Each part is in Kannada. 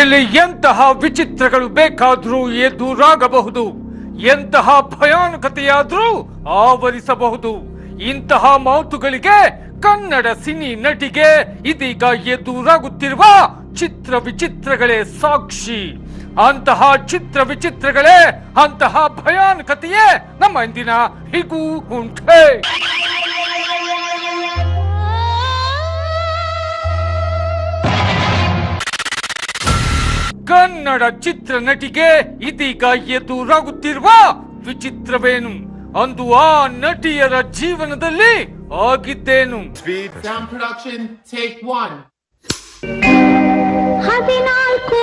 ಇಲ್ಲಿ ಎಂತಹ ವಿಚಿತ್ರಗಳು ಬೇಕಾದರೂ ಎದುರಾಗಬಹುದು, ಎಂತಹ ಭಯಾನಕತೆಯಾದರೂ ಆವರಿಸಬಹುದು. ಇಂತಹ ಮಾತುಗಳಿಗೆ ಕನ್ನಡ ಸಿನಿ ನಟಿಗೆ ಇದೀಗ ಎದುರಾಗುತ್ತಿರುವ ಚಿತ್ರ ವಿಚಿತ್ರಗಳೇ ಸಾಕ್ಷಿ. ಅಂತಹ ಚಿತ್ರ ವಿಚಿತ್ರಗಳೇ, ಅಂತಹ ಭಯಾನಕತೆಯೇ ನಮ್ಮ ಇಂದಿನ ಹಿಗೂ ಉಂಟೆ ಕನ್ನಡ ಚಿತ್ರ ನಟಿಗೆ ಇದೀಗ ಎದುರಾಗುತ್ತಿರುವ ವಿಚಿತ್ರವೇನು ಅಂದು ಆ ನಟಿಯರ ಜೀವನದಲ್ಲಿ ಆಗಿದ್ದೇನು. ಹದಿನಾಲ್ಕು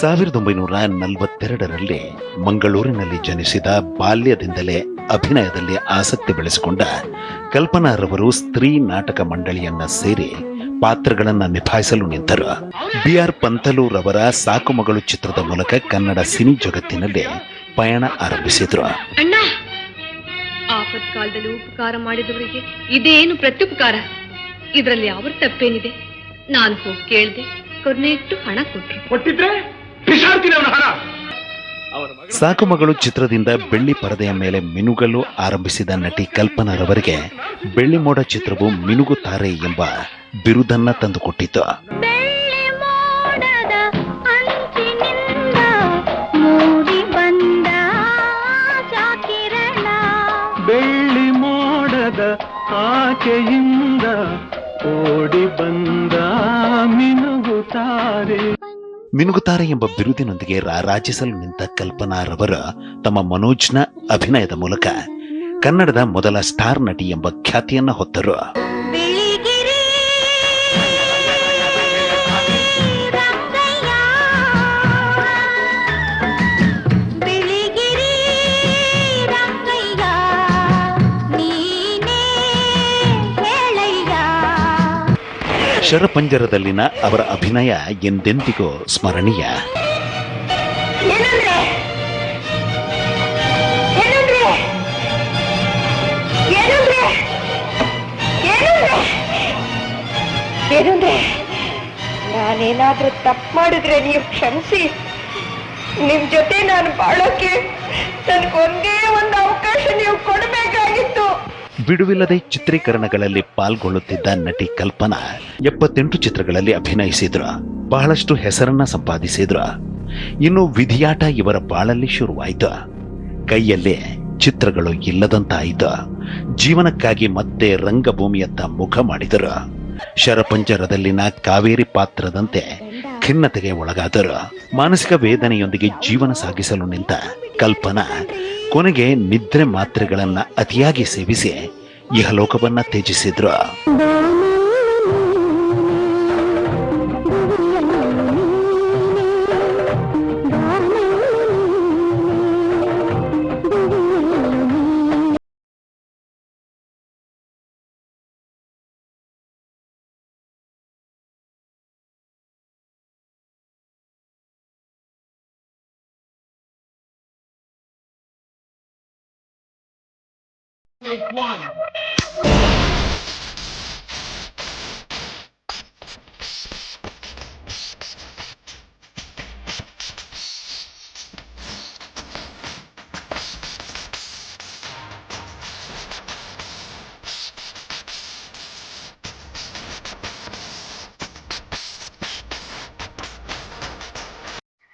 ಸಾವಿರದ ಒಂಬೈನೂರ ನಲವತ್ತೆರಡರಲ್ಲಿ ಮಂಗಳೂರಿನಲ್ಲಿ ಜನಿಸಿದ ಬಾಲ್ಯದಿಂದಲೇ ಅಭಿನಯದಲ್ಲಿ ಆಸಕ್ತಿ ಬೆಳೆಸಿಕೊಂಡ ಕಲ್ಪನಾರವರು ಸ್ತ್ರೀ ನಾಟಕ ಮಂಡಳಿಯನ್ನ ಸೇರಿ ಪಾತ್ರಗಳನ್ನ ನಿಭಾಯಿಸಲು ನಿಂತರು. ಬಿ ಆರ್ ಪಂತಲೂರವರ ಸಾಕುಮಗಳು ಚಿತ್ರದ ಮೂಲಕ ಕನ್ನಡ ಸಿನಿ ಜಗತ್ತಿನಲ್ಲಿ ಪಯಣ ಆರಂಭಿಸಿದ್ರು. ಅಣ್ಣ ಆಪತ್ ಕಾಲದಲ್ಲಿ ಉಪಕಾರ ಮಾಡಿದವರಿಗೆ ಇದೇನು ಪ್ರತ್ಯುಪಕಾರ? ಇದರಲ್ಲಿ ಯಾವ ತಪ್ಪೇನಿದೆ? ನಾನು ಹೋಗಿ ಕೇಳಿದೆ ಕೊನೆ ಇಟ್ಟು ಹಣ ಕೊಟ್ಟರು ಕೊಟ್ಟಿದ್ರೆ? ಸಾಕು ಮಗಳು ಚಿತ್ರದಿಂದ ಬೆಳ್ಳಿ ಪರದೆಯ ಮೇಲೆ ಮಿನುಗಲು ಆರಂಭಿಸಿದ ನಟಿ ಕಲ್ಪನಾರವರಿಗೆ ಬೆಳ್ಳಿ ಮೋಡ ಚಿತ್ರವು ಮಿನುಗುತ್ತಾರೆ ಎಂಬ ಬಿರುದನ್ನ ತಂದುಕೊಟ್ಟಿತು. ಬೆಳ್ಳಿ ಮೋಡದ ಅಂಚಿನಿಂದ ಮೂಡಿ ಬಂದ ಕಿರಣ ಬೆಳ್ಳಿ ಮೋಡದ ಆಚೆಯಿಂದ ಓಡಿ ಬಂದ ಮಿನುಗುತ್ತಾರೆ. ಮಿನುಗುತ್ತಾರೆ ಎಂಬ ಬಿರುದಿನೊಂದಿಗೆ ರಾರಾಜಿಸಲು ನಿಂತ ಕಲ್ಪನಾರವರ ತಮ್ಮ ಮನೋಜ್ನ ಅಭಿನಯದ ಮೂಲಕ ಕನ್ನಡದ ಮೊದಲ ಸ್ಟಾರ್ ನಟಿ ಎಂಬ ಖ್ಯಾತಿಯನ್ನ ಹೊತ್ತರು. ಶರಪಂಜರದಲ್ಲಿನ ಅವರ ಅಭಿನಯ ಎಂದೆಂದಿಗೂ ಸ್ಮರಣೀಯ. ಏನಂದ್ರೆ? ನಾನೇನಾದ್ರೂ ತಪ್ಪು ಮಾಡಿದ್ರೆ ನೀವು ಕ್ಷಮಿಸಿ. ನಿಮ್ ಜೊತೆ ನಾನು ಬಾಳೋಕೆ ನನ್ಗೊಂದೇ ಒಂದು ಅವಕಾಶ ನೀವು ಕೊಡಬೇಕಾಗಿತ್ತು ಬಿಡುವಿಲ್ಲದೆ ಚಿತ್ರೀಕರಣಗಳಲ್ಲಿ ಪಾಲ್ಗೊಳ್ಳುತ್ತಿದ್ದ ನಟಿ ಕಲ್ಪನಾ ಎಪ್ಪತ್ತೆಂಟು ಚಿತ್ರಗಳಲ್ಲಿ ಅಭಿನಯಿಸಿದ್ರು, ಬಹಳಷ್ಟು ಹೆಸರನ್ನ ಸಂಪಾದಿಸಿದ್ರು. ಇನ್ನು ವಿಧಿಯಾಟ ಇವರ ಬಾಳಲ್ಲಿ ಶುರುವಾಯಿತ. ಕೈಯಲ್ಲೇ ಚಿತ್ರಗಳು ಇಲ್ಲದಂತಾಯಿತು. ಜೀವನಕ್ಕಾಗಿ ಮತ್ತೆ ರಂಗಭೂಮಿಯತ್ತ ಮುಖ ಮಾಡಿದರು. ಶರಪಂಜರದಲ್ಲಿನ ಕಾವೇರಿ ಪಾತ್ರದಂತೆ ಖಿನ್ನತೆಗೆ ಒಳಗಾದರು. ಮಾನಸಿಕ ವೇದನೆಯೊಂದಿಗೆ ಜೀವನ ಸಾಗಿಸಲು ನಿಂತ ಕಲ್ಪನಾ ಕೊನೆಗೆ ನಿದ್ರೆ ಮಾತ್ರೆಗಳನ್ನ ಅತಿಯಾಗಿ ಸೇವಿಸಿ ಇಹಲೋಕವನ್ನ ತ್ಯಜಿಸಿದ್ರು. Take one.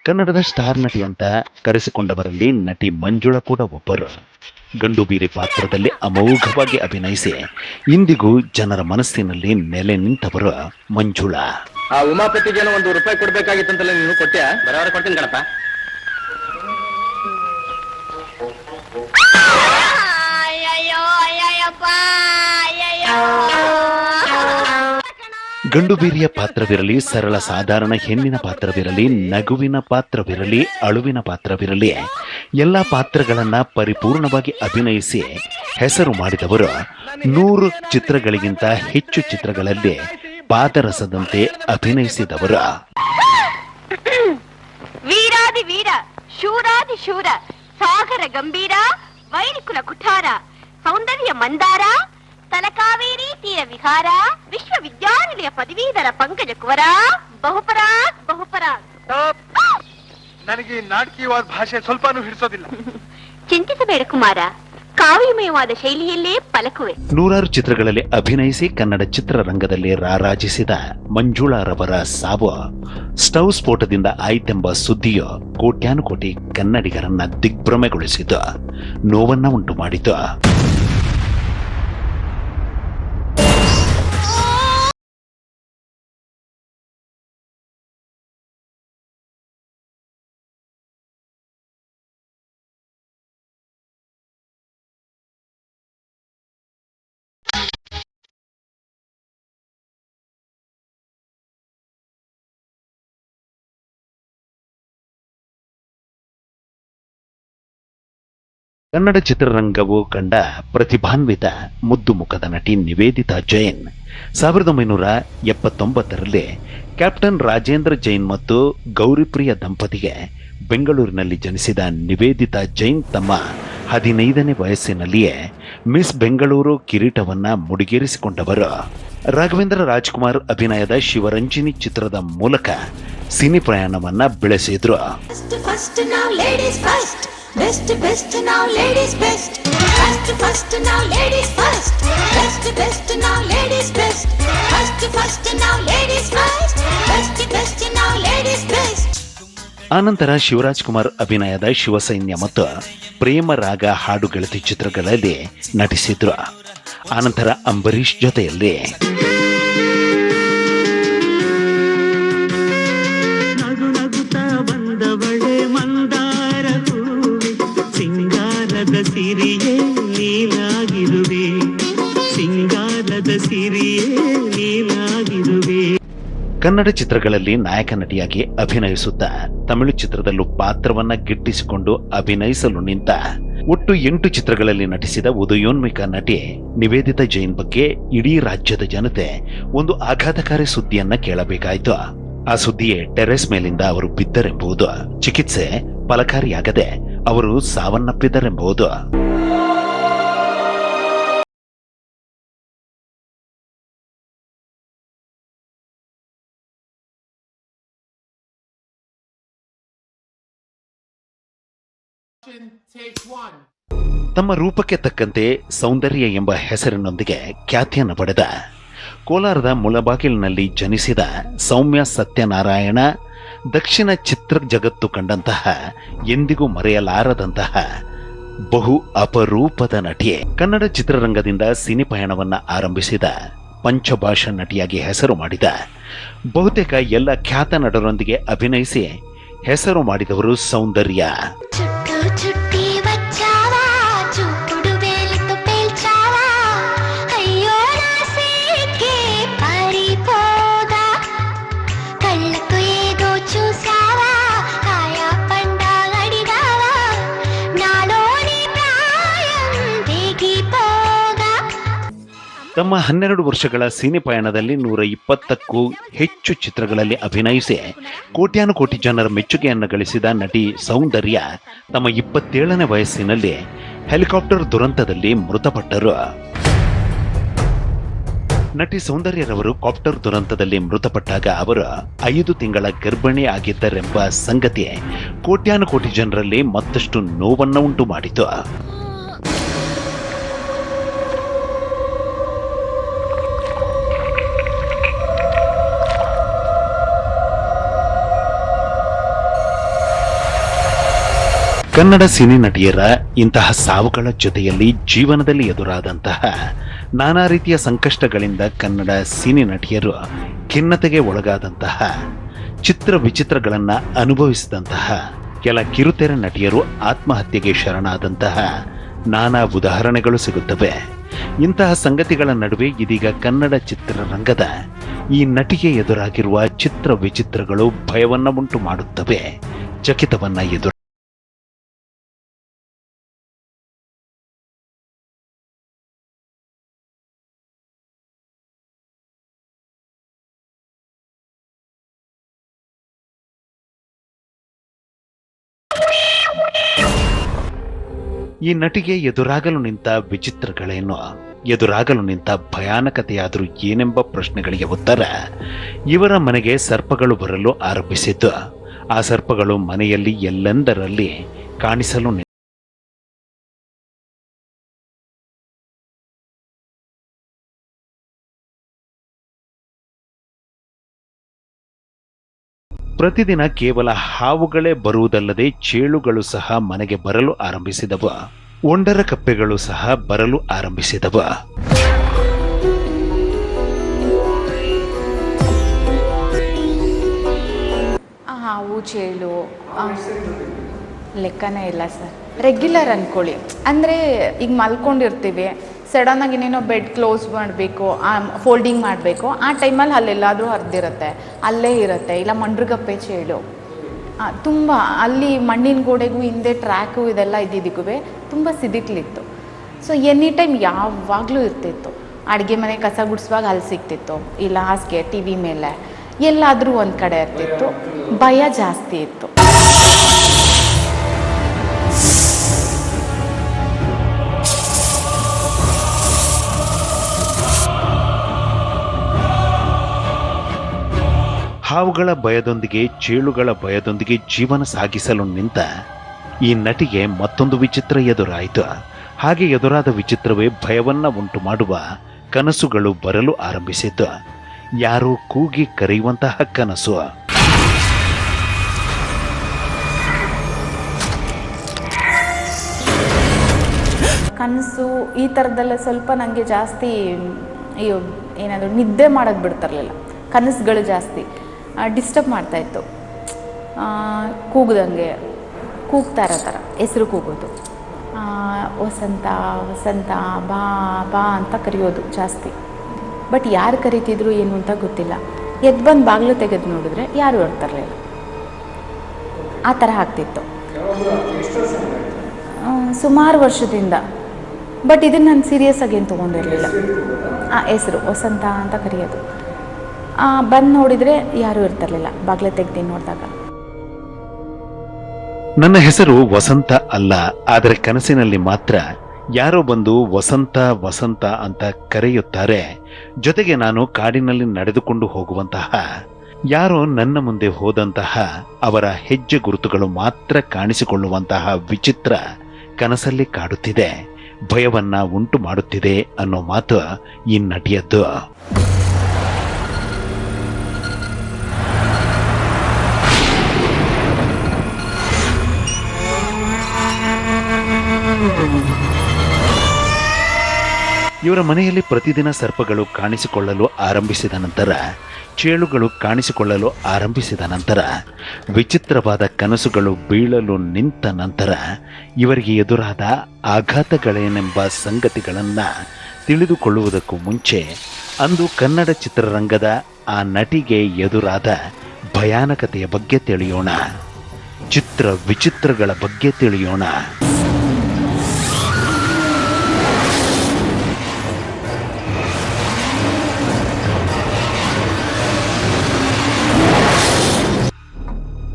ಕನ್ನಡದ ಸ್ಟಾರ್ ನಟಿ ಅಂತ ಕರೆಸಿಕೊಂಡವರಲ್ಲಿ ನಟಿ ಮಂಜುಳಾ ಕೂಡ ಒಬ್ಬರು ಗಂಡು ಬೀರಿ ಪಾತ್ರದಲ್ಲಿ ಅಮೋಘವಾಗಿ ಅಭಿನಯಿಸಿ ಇಂದಿಗೂ ಜನರ ಮನಸ್ಸಿನಲ್ಲಿ ನೆಲೆ ನಿಂತವರು ಮಂಜುಳಾ. ಆ ಉಮಾಪತಿಗೆ ಒಂದು ರೂಪಾಯಿ ಕೊಡ್ಬೇಕಾಗಿತ್ತಂತಲ್ಲ ನೀನು ಕೊಟ್ಟೆ? ಬರವರ ಕೊಡ್ತೀನಿ ಗಣಪ ಅಯ್ಯಯ್ಯೋ ಅಯ್ಯಯ್ಯಪ್ಪ ಅಯ್ಯಯ್ಯೋ ಗಂಡು ಬೀರಿಯ ಪಾತ್ರವಿರಲಿ, ಸರಳ ಸಾಧಾರಣ ಹೆಣ್ಣಿನ ಪಾತ್ರವಿರಲಿ, ನಗುವಿನ ಪಾತ್ರವಿರಲಿ, ಅಳುವಿನ ಪಾತ್ರವಿರಲಿ, ಎಲ್ಲ ಪಾತ್ರಗಳನ್ನ ಪರಿಪೂರ್ಣವಾಗಿ ಅಭಿನಯಿಸಿ ಹೆಸರು ಮಾಡಿದವರು ನೂರು ಚಿತ್ರಗಳಿಗಿಂತ ಹೆಚ್ಚು ಚಿತ್ರಗಳಲ್ಲಿ ಪಾದರಸದಂತೆ ಅಭಿನಯಿಸಿದವರು. ವೀರಾದಿ ವೀರ, ಶೂರಾದಿ ಶೂರ, ಸಾಗರ ಗಂಭೀರ ವೈರಿಕುಲ ಕುಠಾರ, ಸೌಂದರ್ಯ ಮಂದಾರ, ತಲಕಾವೇರಿ ತೀರ ವಿಹಾರ ವಿಶ್ವವಿದ್ಯಾನಿಲಯ ಪದವೀಧರ ಪಂಕಜ ಕುವರ. ಬಹುಪರಾಗ್ ಬಹುಪರಾಗ್. ನನಗೆ ಈ ನಾಟಕೀಯವಾದ ಭಾಷೆ ಸ್ವಲ್ಪನೂ ಹಿಡಿಸೋದಿಲ್ಲ. ಚಿಂತಿಸಬೇಡ ಕುಮಾರ. ಕಾವ್ಯಮಯವಾದ ಶೈಲಿಯಲ್ಲೇ ಪಲಕುವೆ. ನೂರಾರು ಚಿತ್ರಗಳಲ್ಲಿ ಅಭಿನಯಿಸಿ ಕನ್ನಡ ಚಿತ್ರರಂಗದಲ್ಲಿ ರಾರಾಜಿಸಿದ ಮಂಜುಳಾರವರ ಸಾವು ಸ್ಟವ್ ಸ್ಫೋಟದಿಂದ ಆಯ್ತೆಂಬ ಸುದ್ದಿಯು ಕೋಟ್ಯಾನುಕೋಟಿ ಕನ್ನಡಿಗರನ್ನ ದಿಗ್ಭ್ರಮೆಗೊಳಿಸಿತು ನೋವನ್ನ ಉಂಟು ಮಾಡಿತು ಕನ್ನಡ ಚಿತ್ರರಂಗವು ಕಂಡ ಪ್ರತಿಭಾನ್ವಿತ ಮುದ್ದು ಮುಖದ ನಟಿ ನಿವೇದಿತಾ ಜೈನ್. ಸಾವಿರದ ಒಂಬೈನೂರ ಎಪ್ಪತ್ತೊಂಬತ್ತರಲ್ಲಿ ಕ್ಯಾಪ್ಟನ್ ರಾಜೇಂದ್ರ ಜೈನ್ ಮತ್ತು ಗೌರಿಪ್ರಿಯ ದಂಪತಿಗೆ ಬೆಂಗಳೂರಿನಲ್ಲಿ ಜನಿಸಿದ ನಿವೇದಿತಾ ಜೈನ್ ತಮ್ಮ ಹದಿನೈದನೇ ವಯಸ್ಸಿನಲ್ಲಿಯೇ ಮಿಸ್ ಬೆಂಗಳೂರು ಕಿರೀಟವನ್ನು ಮುಡಿಗೇರಿಸಿಕೊಂಡವರು. ರಾಘವೇಂದ್ರ ರಾಜ್ಕುಮಾರ್ ಅಭಿನಯದ ಶಿವರಂಜಿನಿ ಚಿತ್ರದ ಮೂಲಕ ಸಿನಿ ಪ್ರಯಾಣವನ್ನ ಬೆಳೆಸಿದ್ರು. Ladies first. Best, best now, ladies best. First, first now, ladies first. Best, best now, ladies best. First, first now, ladies first. Best, best now, ladies best. ಆನಂತರ ಶಿವರಾಜ್ ಕುಮಾರ್ ಅಭಿನಯದ ಶಿವಸೈನ್ಯ ಮತ್ತು ಪ್ರೇಮ ರಾಗ ಹಾಡುಗಳತಿ ಚಿತ್ರಗಳಲ್ಲಿ ನಟಿಸಿದ್ರು ಆನಂತರ ಅಂಬರೀಷ್ ಜೊತೆಯಲ್ಲಿ ಸಿರಿಯೇ ಸಿಂಗಾರದ ಸಿರಿಯೇ ಕನ್ನಡ ಚಿತ್ರಗಳಲ್ಲಿ ನಾಯಕ ನಟಿಯಾಗಿ ಅಭಿನಯಿಸುತ್ತಾ ತಮಿಳು ಚಿತ್ರದಲ್ಲೂ ಪಾತ್ರವನ್ನ ಗಿಟ್ಟಿಸಿಕೊಂಡು ಅಭಿನಯಿಸಲು ನಿಂತ ಒಟ್ಟು ಎಂಟು ಚಿತ್ರಗಳಲ್ಲಿ ನಟಿಸಿದ ಉದಯೋನ್ಮಿಕ ನಟಿ ನಿವೇದಿತಾ ಜೈನ್ ಬಗ್ಗೆ ಇಡೀ ರಾಜ್ಯದ ಜನತೆ ಒಂದು ಆಘಾತಕಾರಿ ಸುದ್ದಿಯನ್ನ ಕೇಳಬೇಕಾಯಿತು. ಆ ಸುದ್ದಿಯೇ ಟೆರೆಸ್ ಮೇಲಿಂದ ಅವರು ಬಿದ್ದರೆಂಬುದು. ಚಿಕಿತ್ಸೆ ಫಲಕಾರಿಯಾಗದೆ ಅವರು ಸಾವನ್ನಪ್ಪಿದರೆಂಬುದು. ತಮ್ಮ ರೂಪಕ್ಕೆ ತಕ್ಕಂತೆ ಸೌಂದರ್ಯ ಎಂಬ ಹೆಸರಿನೊಂದಿಗೆ ಖ್ಯಾತಿಯನ್ನು ಪಡೆದ. ಕೋಲಾರದ ಮುಳಬಾಗಿಲಿನಲ್ಲಿ ಜನಿಸಿದ ಸೌಮ್ಯ ಸತ್ಯನಾರಾಯಣ, ದಕ್ಷಿಣ ಚಿತ್ರ ಜಗತ್ತು ಕಂಡಂತಹ ಎಂದಿಗೂ ಮರೆಯಲಾರದಂತಹ ಬಹು ಅಪರೂಪದ ನಟಿಯೇ. ಕನ್ನಡ ಚಿತ್ರರಂಗದಿಂದ ಸಿನಿ ಪಯಣವನ್ನ ಆರಂಭಿಸಿದ, ಪಂಚಭಾಷಾ ನಟಿಯಾಗಿ ಹೆಸರು ಮಾಡಿದ, ಬಹುತೇಕ ಎಲ್ಲ ಖ್ಯಾತ ನಟರೊಂದಿಗೆ ಅಭಿನಯಿಸಿ ಹೆಸರು ಮಾಡಿದವರು ಸೌಂದರ್ಯ. ತಮ್ಮ ಹನ್ನೆರಡು ವರ್ಷಗಳ ಸಿನಿ ಪಯಣದಲ್ಲಿ ನೂರ ಇಪ್ಪತ್ತಕ್ಕೂ ಹೆಚ್ಚು ಚಿತ್ರಗಳಲ್ಲಿ ಅಭಿನಯಿಸಿ ಕೋಟ್ಯಾನುಕೋಟಿ ಜನರ ಮೆಚ್ಚುಗೆಯನ್ನು ಗಳಿಸಿದ ನಟಿ ಸೌಂದರ್ಯ ತಮ್ಮ ಇಪ್ಪತ್ತೇಳನೇ ವಯಸ್ಸಿನಲ್ಲಿ ಹೆಲಿಕಾಪ್ಟರ್ ದುರಂತದಲ್ಲಿ ಮೃತಪಟ್ಟರು. ನಟಿ ಸೌಂದರ್ಯರವರು ಕಾಪ್ಟರ್ ದುರಂತದಲ್ಲಿ ಮೃತಪಟ್ಟಾಗ ಅವರು ಐದು ತಿಂಗಳ ಗರ್ಭಿಣಿ ಆಗಿದ್ದರೆಂಬ ಸಂಗತಿ ಕೋಟ್ಯಾನುಕೋಟಿ ಜನರಲ್ಲಿ ಮತ್ತಷ್ಟು ನೋವನ್ನು ಉಂಟು ಮಾಡಿತು ಕನ್ನಡ ಸಿನಿ ನಟಿಯರ ಇಂತಹ ಸಾವುಗಳ ಜೊತೆಯಲ್ಲಿ ಜೀವನದಲ್ಲಿ ಎದುರಾದಂತಹ ನಾನಾ ರೀತಿಯ ಸಂಕಷ್ಟಗಳಿಂದ ಕನ್ನಡ ಸಿನಿ ನಟಿಯರು ಖಿನ್ನತೆಗೆ ಒಳಗಾದಂತಹ ಚಿತ್ರ ವಿಚಿತ್ರಗಳನ್ನ ಅನುಭವಿಸಿದಂತಹ ಕೆಲ ಕಿರುತೆರೆ ನಟಿಯರು ಆತ್ಮಹತ್ಯೆಗೆ ಶರಣಾದಂತಹ ನಾನಾ ಉದಾಹರಣೆಗಳು ಸಿಗುತ್ತವೆ. ಇಂತಹ ಸಂಗತಿಗಳ ನಡುವೆ ಇದೀಗ ಕನ್ನಡ ಚಿತ್ರರಂಗದ ಈ ನಟಿಗೆ ಎದುರಾಗಿರುವ ಚಿತ್ರ ವಿಚಿತ್ರಗಳು ಭಯವನ್ನ ಉಂಟು ಮಾಡುತ್ತವೆ ಚಕಿತವನ್ನ ಎದುರು ಈ ನಟಿಗೆ ಎದುರಾಗಲು ನಿಂತ ವಿಚಿತ್ರಗಳೇನು? ಎದುರಾಗಲು ನಿಂತ ಭಯಾನಕತೆಯಾದರೂ ಏನೆಂಬ ಪ್ರಶ್ನೆಗಳಿಗೆ ಉತ್ತರ, ಇವರ ಮನೆಗೆ ಸರ್ಪಗಳು ಬರಲು ಆರಂಭಿಸಿದ್ದು. ಆ ಸರ್ಪಗಳು ಮನೆಯಲ್ಲಿ ಎಲ್ಲೆಂದರಲ್ಲಿ ಕಾಣಿಸಲು ಪ್ರತಿದಿನ ಕೇವಲ ಹಾವುಗಳೇ ಬರುವುದಲ್ಲದೆ ಚೇಳುಗಳು ಸಹ ಮನೆಗೆ ಬರಲು ಆರಂಭಿಸಿದವು. ಒಂಡರ ಕಪ್ಪೆಗಳು ಸಹ ಬರಲು ಆರಂಭಿಸಿದವು. ಹಾವು, ಚೇಳು ಲೆಕ್ಕನೇ ಇಲ್ಲ ಸರ್. ರೆಗ್ಯುಲರ್ ಅನ್ಕೊಳ್ಳಿ. ಅಂದರೆ ಈಗ ಮಲ್ಕೊಂಡಿರ್ತೀವಿ. ಸಡನ್ನಾಗಿ ಇನ್ನೇನೋ ಬೆಡ್ ಕ್ಲೋಸ್ ಮಾಡಬೇಕು ಫೋಲ್ಡಿಂಗ್ ಮಾಡಬೇಕು, ಆ ಟೈಮಲ್ಲಿ ಅಲ್ಲೆಲ್ಲಾದರೂ ಹರಿದಿರುತ್ತೆ. ಅಲ್ಲೇ ಇರುತ್ತೆ. ಇಲ್ಲ ಮಂಡ್ರಗಪ್ಪೆ ಚೇಳು ತುಂಬ ಅಲ್ಲಿ ಮಣ್ಣಿನ ಗೋಡೆಗೂ ಹಿಂದೆ ಟ್ರ್ಯಾಕು ಇದೆಲ್ಲ ಇದ್ದಿದ್ದಕ್ಕೂ ತುಂಬ ಸಿದಿಕ್ಲಿತ್ತು. ಸೊ ಎನಿ ಟೈಮ್ ಯಾವಾಗಲೂ ಇರ್ತಿತ್ತು. ಅಡುಗೆ ಮನೆ ಕಸ ಗುಡಿಸುವಾಗ ಅಲ್ಲಿ ಸಿಗ್ತಿತ್ತು. ಇಲ್ಲ ಹಾಸಿಗೆ ಟಿ ವಿ ಮೇಲೆ. ಎಲ್ಲಾದರೂ ಒಂದು ಕಡೆ ಇರ್ತಿತ್ತು. ಭಯ ಜಾಸ್ತಿ ಇತ್ತು. ಹಾವುಗಳ ಭಯದೊಂದಿಗೆ, ಚೇಳುಗಳ ಭಯದೊಂದಿಗೆ ಜೀವನ ಸಾಗಿಸಲು ನಿಂತ ಈ ನಟಿಗೆ ಮತ್ತೊಂದು ವಿಚಿತ್ರ ಎದುರಾಯಿತು. ಹಾಗೆ ಎದುರಾದ ವಿಚಿತ್ರವೇ ಭಯವನ್ನ ಉಂಟು ಮಾಡುವ ಕನಸುಗಳು ಬರಲು ಆರಂಭಿಸಿದ್ದು. ಯಾರೋ ಕೂಗಿ ಕರೆಯುವಂತಹ ಕನಸು. ಕನಸು ಈ ಥರದ್ದೆಲ್ಲ ಸ್ವಲ್ಪ ನನಗೆ ಜಾಸ್ತಿ ಏನಾದರೂ ನಿದ್ದೆ ಮಾಡೋದು ಬಿಡ್ತಿರ್ಲಿಲ್ಲ ಕನಸುಗಳು ಜಾಸ್ತಿ. ಡಿಸ್ಟರ್ಬ್ ಮಾಡ್ತಾಯಿತ್ತು ಕೂಗ್ದಂಗೆ. ಕೂಗ್ತಾ ಇರೋ ಥರ. ಹೆಸರು ಕೂಗೋದು. ವಸಂತ ವಸಂತ, ಬಾ ಬಾ ಅಂತ ಕರೆಯೋದು ಜಾಸ್ತಿ. ಬಟ್ ಯಾರು ಕರಿತಿದ್ರು ಏನು ಅಂತ ಗೊತ್ತಿಲ್ಲ. ಎದ್ದು ಬಂದು ಬಾಗಿಲು ತೆಗೆದು ನೋಡಿದ್ರೆ ಯಾರು ಇರ್ತಿರ್ಲಿಲ್ಲ ಆ ಥರ ಆಗ್ತಿತ್ತು. ಸುಮಾರು ವರ್ಷದಿಂದ. ಬಟ್ ಇದನ್ನು ನಾನು ಸೀರಿಯಸ್ ಆಗಿ ಏನು ತೊಗೊಂಡಿರಲಿಲ್ಲ. ಆ, ಹೆಸರು, ವಸಂತ ಅಂತ ಕರೆಯೋದು. ಬಂದು ನೋಡಿದರೆ ಯಾರೂ ಇರ್ತಿರ್ಲಿಲ್ಲ. ಬಾಗ್ಲೆ ತೆಗ್ದು ನೋಡಿದಾಗ. ನನ್ನ ಹೆಸರು ವಸಂತ ಅಲ್ಲ, ಆದರೆ ಕನಸಿನಲ್ಲಿ ಮಾತ್ರ ಯಾರೋ ಬಂದು ವಸಂತ ವಸಂತ ಅಂತ ಕರೆಯುತ್ತಾರೆ. ಜೊತೆಗೆ ನಾನು ಕಾಡಿನಲ್ಲಿ ನಡೆದುಕೊಂಡು ಹೋಗುವಂತಹ, ಯಾರೋ ನನ್ನ ಮುಂದೆ ಹೋದಂತಹ, ಅವರ ಹೆಜ್ಜೆ ಗುರುತುಗಳು ಮಾತ್ರ ಕಾಣಿಸಿಕೊಳ್ಳುವಂತಹ ವಿಚಿತ್ರ ಕನಸಲ್ಲಿ ಕಾಡುತ್ತಿದೆ. ಭಯವನ್ನ ಉಂಟು ಮಾಡುತ್ತಿದೆ ಅನ್ನೋ ಮಾತು ಈ ನಟಿಯದ್ದು. ಇವರ ಮನೆಯಲ್ಲಿ ಪ್ರತಿದಿನ ಸರ್ಪಗಳು ಕಾಣಿಸಿಕೊಳ್ಳಲು ಆರಂಭಿಸಿದ ನಂತರ, ಚೇಳುಗಳು ಕಾಣಿಸಿಕೊಳ್ಳಲು ಆರಂಭಿಸಿದ ನಂತರ, ವಿಚಿತ್ರವಾದ ಕನಸುಗಳು ಬೀಳಲು ನಿಂತ ನಂತರ ಇವರಿಗೆ ಎದುರಾದ ಆಘಾತಗಳೇನೆಂಬ ಸಂಗತಿಗಳನ್ನು ತಿಳಿದುಕೊಳ್ಳುವುದಕ್ಕೂ ಮುಂಚೆ ಅಂದು ಕನ್ನಡ ಚಿತ್ರರಂಗದ ಆ ನಟಿಗೆ ಎದುರಾದ ಭಯಾನಕತೆಯ ಬಗ್ಗೆ ತಿಳಿಯೋಣ. ಚಿತ್ರ ವಿಚಿತ್ರಗಳ ಬಗ್ಗೆ ತಿಳಿಯೋಣ.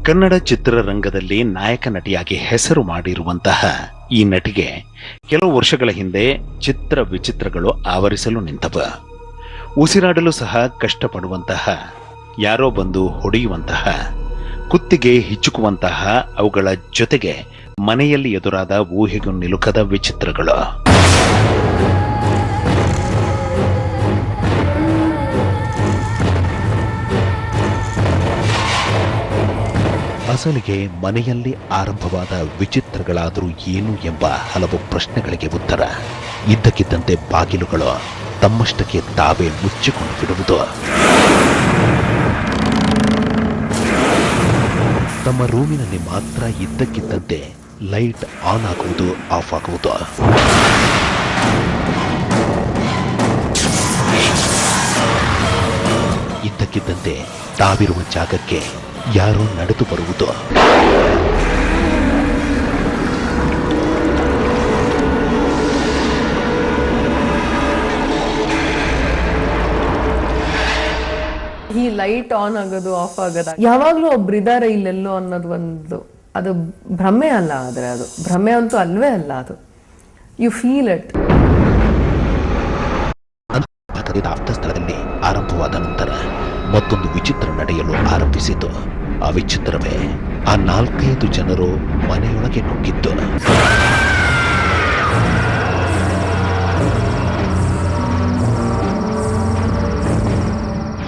ಕನ್ನಡ ಚಿತ್ರರಂಗದಲ್ಲಿ ನಾಯಕ ನಟಿಯಾಗಿ ಹೆಸರು ಮಾಡಿರುವಂತಹ ಈ ನಟಿಗೆ ಕೆಲವು ವರ್ಷಗಳ ಹಿಂದೆ ಚಿತ್ರ ವಿಚಿತ್ರಗಳು ಆವರಿಸಲು ನಿಂತವ. ಉಸಿರಾಡಲು ಸಹ ಕಷ್ಟಪಡುವಂತಹ, ಯಾರೋ ಬಂದು ಹೊಡೆಯುವಂತಹ, ಕುತ್ತಿಗೆ ಹಿಚ್ಚುಕುವಂತಹ ಅವುಗಳ ಜೊತೆಗೆ ಮನೆಯಲ್ಲಿ ಎದುರಾದ ಊಹೆಗೂ ನಿಲುಕದ ವಿಚಿತ್ರಗಳು. ಅಸಲಿಗೆ ಮನೆಯಲ್ಲಿ ಆರಂಭವಾದ ವಿಚಿತ್ರಗಳಾದರೂ ಏನು ಎಂಬ ಹಲವು ಪ್ರಶ್ನೆಗಳಿಗೆ ಉತ್ತರ. ಇದ್ದಕ್ಕಿದ್ದಂತೆ ಬಾಗಿಲುಗಳು ತಮ್ಮಷ್ಟಕ್ಕೆ ತಾವೇ ಮುಚ್ಚಿಕೊಂಡು ಬಿಡುವುದು. ತಮ್ಮ ರೂಮಿನಲ್ಲಿ ಮಾತ್ರ ಇದ್ದಕ್ಕಿದ್ದಂತೆ ಲೈಟ್ ಆನ್ ಆಗುವುದು, ಆಫ್ ಆಗುವುದು. ಇದ್ದಕ್ಕಿದ್ದಂತೆ ತಾವಿರುವ ಜಾಗಕ್ಕೆ ಯಾರೋ ನಡೆದು ಬರುವುದು. ಈ ಲೈಟ್ ಆನ್ ಆಗೋದು ಆಫ್ ಆಗೋದು ಯಾವಾಗ್ಲೂ ಒಬ್ರಿದ್ದಾರೆ ಇಲ್ಲೆಲ್ಲೋ ಅನ್ನೋದು ಒಂದು ಅದು ಭ್ರಮೆ ಅಲ್ಲ ಆದ್ರೆ ಅದು. ಭ್ರಮೆ ಅಂತೂ ಅಲ್ವೇ ಅಲ್ಲ ಅದು. ಯು ಫೀಲ್ ಇಟ್ ಸ್ಥಳದಲ್ಲಿ ಆರಂಭವಾದ ನಂತರ ಮತ್ತೊಂದು ವಿಚಿತ್ರ ನಡೆಯಲು ಆರಂಭಿಸಿತು. ಆ ವಿಚಿತ್ರವೇ ಆ ನಾಲ್ಕೈದು ಜನರು ಮನೆಯೊಳಗೆ ನುಗ್ಗಿದ್ದು.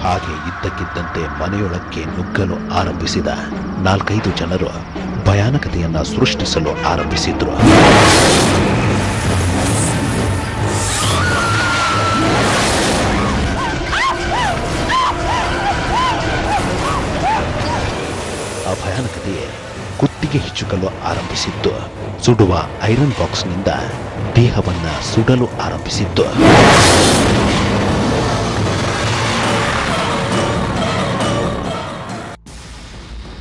ಹಾಗೆ ಇದ್ದಕ್ಕಿದ್ದಂತೆ ಮನೆಯೊಳಕ್ಕೆ ನುಗ್ಗಲು ಆರಂಭಿಸಿದ ನಾಲ್ಕೈದು ಜನರು ಭಯಾನಕತೆಯನ್ನ ಸೃಷ್ಟಿಸಲು ಆರಂಭಿಸಿದ್ರು. ಕುತ್ತಿಗೆ ಹಿಚ್ಚುಕಲು ಆರಂಭಿಸಿದ್ದು ಸುಡುವ ಐರನ್ ಬಾಕ್ಸ್ನಿಂದ ದೇಹವನ್ನು ಸುಡಲು ಆರಂಭಿಸಿದ್ದು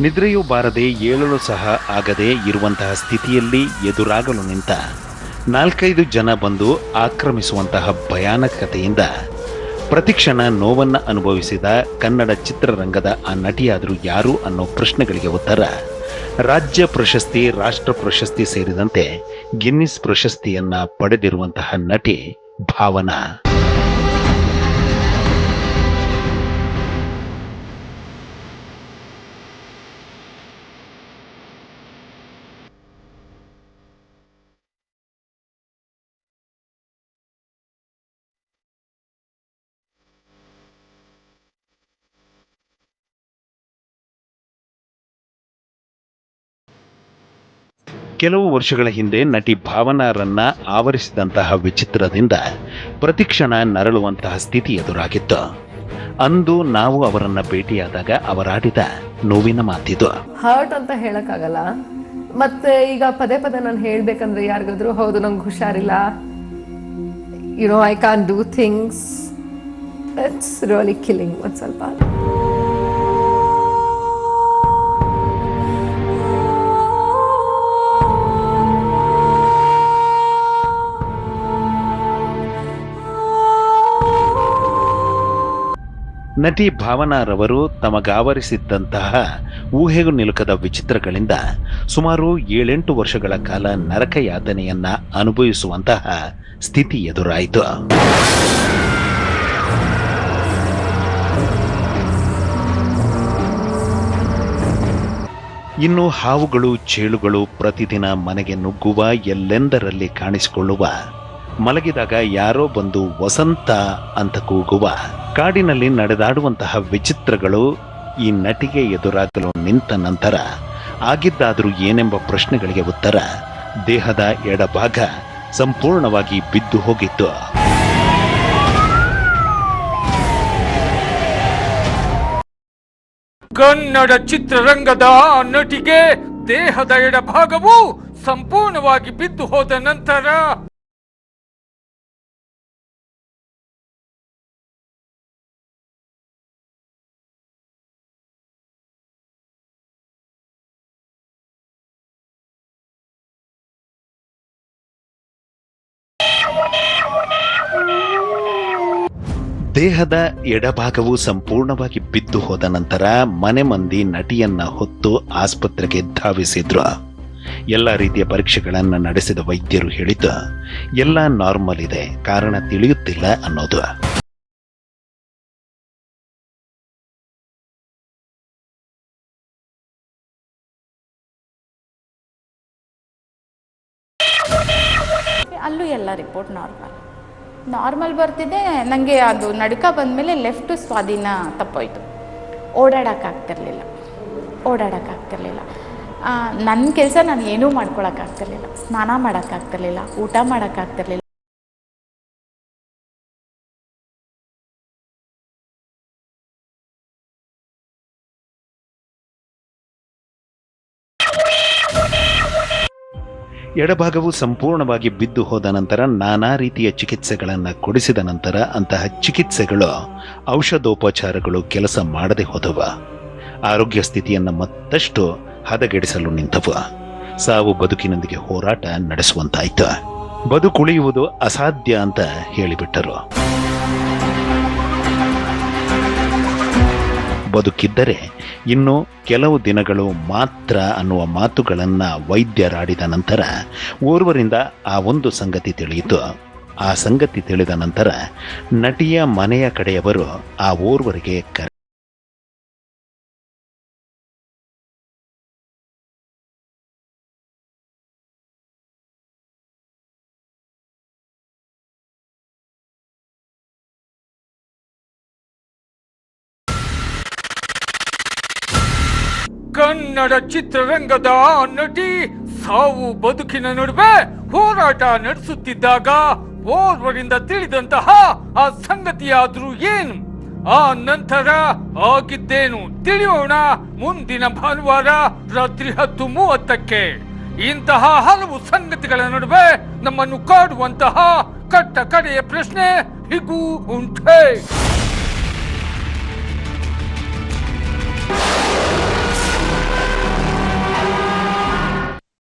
ನಿದ್ರೆಯೂ ಬಾರದೆ ಏಳಲು ಸಹ ಆಗದೆ ಇರುವಂತಹ ಸ್ಥಿತಿಯಲ್ಲಿ ಎದುರಾಗಲು ನಿಂತ ನಾಲ್ಕೈದು ಜನ ಬಂದು ಆಕ್ರಮಿಸುವಂತಹ ಭಯಾನಕತೆಯಿಂದ ಪ್ರತಿಕ್ಷಣ ನೋವನ್ನ ಅನುಭವಿಸಿದ ಕನ್ನಡ ಚಿತ್ರರಂಗದ ಆ ನಟಿಯಾದರೂ ಯಾರು ಅನ್ನೋ ಪ್ರಶ್ನೆಗಳಿಗೆ ಉತ್ತರ. ರಾಜ್ಯ ಪ್ರಶಸ್ತಿ, ರಾಷ್ಟ್ರ ಪ್ರಶಸ್ತಿ ಸೇರಿದಂತೆ ಗಿನ್ನಿಸ್ ಪ್ರಶಸ್ತಿಯನ್ನ ಪಡೆದಿರುವಂತಹ ನಟಿ ಭಾವನಾ. ಕೆಲವು ವರ್ಷಗಳ ಹಿಂದೆ ನಟಿ ಭಾವನಾರನ್ನ ಆವರಿಸಿದಂತಹ ವಿಚಿತ್ರದಿಂದ ಪ್ರತಿಕ್ಷಣ ನರಳುವಂತಹ ಸ್ಥಿತಿ ಎದುರಾಗಿತ್ತು. ಅಂದು ನಾವು ಅವರನ್ನ ಭೇಟಿಯಾದಾಗ ಅವರಾಡಿದ ನೋವಿನ ಮಾತಿದು. ಹರ್ಟ್ ಅಂತ ಹೇಳಕ್ಕಾಗಲ್ಲ. ಮತ್ತೆ ಈಗ ಪದೇ ಪದೇ ನಾನು ಹೇಳ್ಬೇಕಂದ್ರೆ ಯಾರಿಗಾದ್ರೂ, ಹೌದು, ನಂಗೆ ಹುಷಾರಿಲ್ಲ. You know I can't do things it's really killing ಒಂದು ಸ್ವಲ್ಪ. ನಟಿ ಭಾವನಾರವರು ತಮಗಾವರಿಸಿದ್ದಂತಹ ಊಹೆಗೂ ನಿಲುಕದ ವಿಚಿತ್ರಗಳಿಂದ ಸುಮಾರು ಏಳೆಂಟು ವರ್ಷಗಳ ಕಾಲ ನರಕ ಯಾತನೆಯನ್ನ ಅನುಭವಿಸುವಂತಹ ಸ್ಥಿತಿ ಎದುರಾಯಿತು. ಇನ್ನು ಹಾವುಗಳು, ಚೇಳುಗಳು ಪ್ರತಿದಿನ ಮನೆಗೆ ನುಗ್ಗುವ ಎಲ್ಲೆಂದರಲ್ಲಿ ಕಾಣಿಸಿಕೊಳ್ಳುವ ಮಲಗಿದಾಗ ಯಾರೋ ಬಂದು ವಸಂತ ಅಂತ ಕೂಗುವ. ಕಾಡಿನಲ್ಲಿ ನಡೆದಾಡುವಂತಹ ವಿಚಿತ್ರಗಳು ಈ ನಟಿಗೆ ಎದುರಾಗಲು ನಿಂತ ನಂತರ ಆಗಿದ್ದಾದರೂ ಏನೆಂಬ ಪ್ರಶ್ನೆಗಳಿಗೆ ಉತ್ತರ ದೇಹದ ಎಡಭಾಗ ಸಂಪೂರ್ಣವಾಗಿ ಬಿದ್ದು ಹೋಗಿತ್ತು. ಕನ್ನಡ ಚಿತ್ರರಂಗದ ನಟಿಗೆ ದೇಹದ ಎಡಭಾಗವು ಸಂಪೂರ್ಣವಾಗಿ ಬಿದ್ದು ಹೋದ ನಂತರ ದೇಹದ ಎಡಭಾಗವು ಸಂಪೂರ್ಣವಾಗಿ ಬಿದ್ದು ಹೋದ ನಂತರ ಮನೆ ಮಂದಿ ನಟಿಯನ್ನ ಹೊತ್ತು ಆಸ್ಪತ್ರೆಗೆ ಧಾವಿಸಿದ್ರು. ಎಲ್ಲ ರೀತಿಯ ಪರೀಕ್ಷೆಗಳನ್ನು ನಡೆಸಿದ ವೈದ್ಯರು ಹೇಳಿದ್ದು, ಎಲ್ಲ ನಾರ್ಮಲ್ ಇದೆ, ಕಾರಣ ತಿಳಿಯುತ್ತಿಲ್ಲ ಅನ್ನೋದು. ಅಲ್ಲೂ ಎಲ್ಲ ರಿಪೋರ್ಟ್ ನಾರ್ಮಲ್. ನಾರ್ಮಲ್ ಬರ್ತಿದ್ದೆ ನನಗೆ ಅದು ನಡ್ಕ ಬಂದಮೇಲೆ ಲೆಫ್ಟ್ ಸ್ವಾಧೀನ ತಪ್ಪೋಯ್ತು. ಓಡಾಡೋಕ್ಕಾಗ್ತಿರ್ಲಿಲ್ಲ. ಓಡಾಡೋಕ್ಕಾಗ್ತಿರ್ಲಿಲ್ಲ. ನನ್ನ ಕೆಲಸ ನಾನು ಏನೂ ಮಾಡ್ಕೊಳಕ್ಕಾಗ್ತಿರ್ಲಿಲ್ಲ. ಸ್ನಾನ ಮಾಡೋಕ್ಕಾಗ್ತಿರ್ಲಿಲ್ಲ, ಊಟ ಮಾಡೋಕ್ಕಾಗ್ತಿರ್ಲಿಲ್ಲ. ಎಡಭಾಗವು ಸಂಪೂರ್ಣವಾಗಿ ಬಿದ್ದು ಹೋದ ನಂತರ ನಾನಾ ರೀತಿಯ ಚಿಕಿತ್ಸೆಗಳನ್ನು ಕೊಡಿಸಿದ ನಂತರ ಅಂತಹ ಚಿಕಿತ್ಸೆಗಳು ಔಷಧೋಪಚಾರಗಳು ಕೆಲಸ ಮಾಡದೆ ಹೋದವ. ಆರೋಗ್ಯ ಸ್ಥಿತಿಯನ್ನು ಮತ್ತಷ್ಟು ಹದಗೆಡಿಸಲು ನಿಂತವ. ಸಾವು ಬದುಕಿನೊಂದಿಗೆ ಹೋರಾಟ ನಡೆಸುವಂತಾಯ್ತು. ಬದುಕುಳಿಯುವುದು ಅಸಾಧ್ಯ ಅಂತ ಹೇಳಿಬಿಟ್ಟರು. ಬದುಕಿದ್ದರೆ ಇನ್ನು ಕೆಲವು ದಿನಗಳು ಮಾತ್ರ ಅನ್ನುವ ಮಾತುಗಳನ್ನು ವೈದ್ಯರಾಡಿದ ನಂತರ ಓರ್ವರಿಂದ ಆ ಒಂದು ಸಂಗತಿ ತಿಳಿಯಿತು. ಆ ಸಂಗತಿ ತಿಳಿದ ನಂತರ ನಟಿಯ ಮನೆಯ ಕಡೆಯವರು ಆ ಓರ್ವರಿಗೆ ಕರೆ ಕನ್ನಡ ಚಿತ್ರರಂಗದ ನಟಿ ಸಾವು ಬದುಕಿನ ನಡುವೆ ಹೋರಾಟ ನಡೆಸುತ್ತಿದ್ದಾಗ ಓರ್ವರಿಂದ ತಿಳಿದಂತಹ ಆ ಸಂಗತಿಯಾದ್ರೂ ಏನು? ಆ ನಂತರ ಆಗಿದ್ದೇನು ತಿಳಿಯೋಣ ಮುಂದಿನ ಭಾನುವಾರ ರಾತ್ರಿ ಹತ್ತು ಮೂವತ್ತಕ್ಕೆ. ಇಂತಹ ಹಲವು ಸಂಗತಿಗಳ ನಡುವೆ ನಮ್ಮನ್ನು ಕಾಡುವಂತಹ ಕಟ್ಟ ಕಡೆಯ ಪ್ರಶ್ನೆ ಹೀಗೂ ಉಂಟೆ.